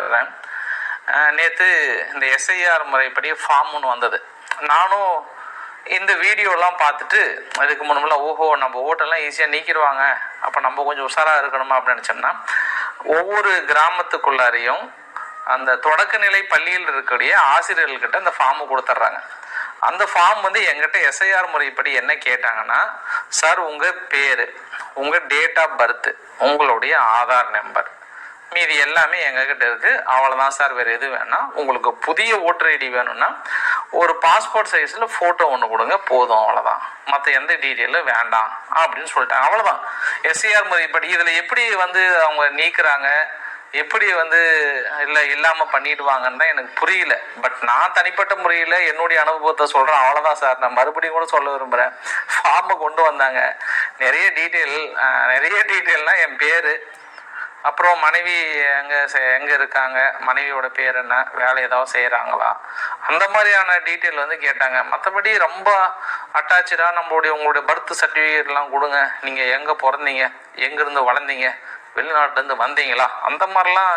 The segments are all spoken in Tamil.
சொல்கிறேன் நேற்று இந்த எஸ்ஐஆர் முறைப்படி ஃபார்ம் ஒன்று வந்தது. நானும் இந்த வீடியோலாம் பார்த்துட்டு அதுக்கு முன்னமெல்லாம் ஓஹோ நம்ம ஓட்டெல்லாம் ஈஸியாக நீக்கிடுவாங்க. அப்போ நம்ம கொஞ்சம் உஷாராக இருக்கணுமா அப்படின்னு நினச்சோம்னா ஒவ்வொரு கிராமத்துக்குள்ளாரையும் அந்த தொடக்கநிலை பள்ளியில் இருக்கக்கூடிய ஆசிரியர்கள்கிட்ட அந்த ஃபார்மை கொடுத்துட்றாங்க. அந்த ஃபார்ம் வந்து எங்கிட்ட எஸ்ஐஆர் முறைப்படி என்ன கேட்டாங்கன்னா சார் உங்கள் பேர் உங்கள் டேட் ஆஃப் பர்த் உங்களுடைய ஆதார் நம்பர் மீதி எல்லாமே எங்ககிட்ட இருக்கு. அவ்வளோதான் சார். வேறு எது வேணாம் உங்களுக்கு புதிய ஓட்டர் ஐடி வேணும்னா ஒரு பாஸ்போர்ட் சைஸில் ஃபோட்டோ ஒன்று கொடுங்க. போதும் அவ்வளோதான் மற்ற எந்த டீட்டெயிலும் வேண்டாம் அப்படின்னு சொல்லிட்டாங்க. அவ்வளோதான் எஸ்சிஆர் முறைப்படி இதில் எப்படி வந்து அவங்க நீக்குறாங்க? எப்படி வந்து இல்லை இல்லாமல் பண்ணிடுவாங்கன்னு தான் எனக்கு புரியல. பட் நான் தனிப்பட்ட முறையில் என்னுடைய அனுபவத்தை சொல்கிறேன் அவ்வளோதான் சார். நான் மறுபடியும் கூட சொல்ல விரும்புகிறேன் ஃபார்மை கொண்டு வந்தாங்க. நிறைய டீட்டெயில் நிறைய டீட்டெயில்னால் என் பேர். அப்புறம் மனைவி எங்கே எங்கே இருக்காங்க? மனைவியோட பேர் என்ன? வேலை ஏதாவது செய்கிறாங்களா அந்த மாதிரியான டீட்டெயில் வந்து கேட்டாங்க. மற்றபடி ரொம்ப அட்டாச்சாக நம்மளுடைய உங்களுடைய பர்த் சர்டிஃபிகேட்லாம் கொடுங்க. நீங்கள் எங்கே பிறந்தீங்க? எங்கேருந்து வளர்ந்தீங்க? வெளிநாட்டிலேருந்து வந்தீங்களா? அந்த மாதிரிலாம்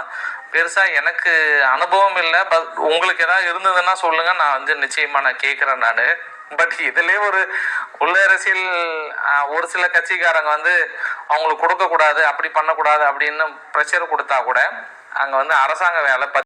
பெருசாக எனக்கு அனுபவம் இல்லை. பட் உங்களுக்கு ஏதாவது இருந்ததுன்னா சொல்லுங்கள் நான் வந்து நிச்சயமாக நான் கேட்குறேன் நான். பட் இதுலேயே ஒரு உள்ள அரசியல் ஒரு சில கட்சிக்காரங்க வந்து அவங்களுக்கு கொடுக்கக்கூடாது அப்படி பண்ணக்கூடாது அப்படின்னு ப்ரெஷர் கொடுத்தா கூட அங்கே வந்து அரசாங்க வேலை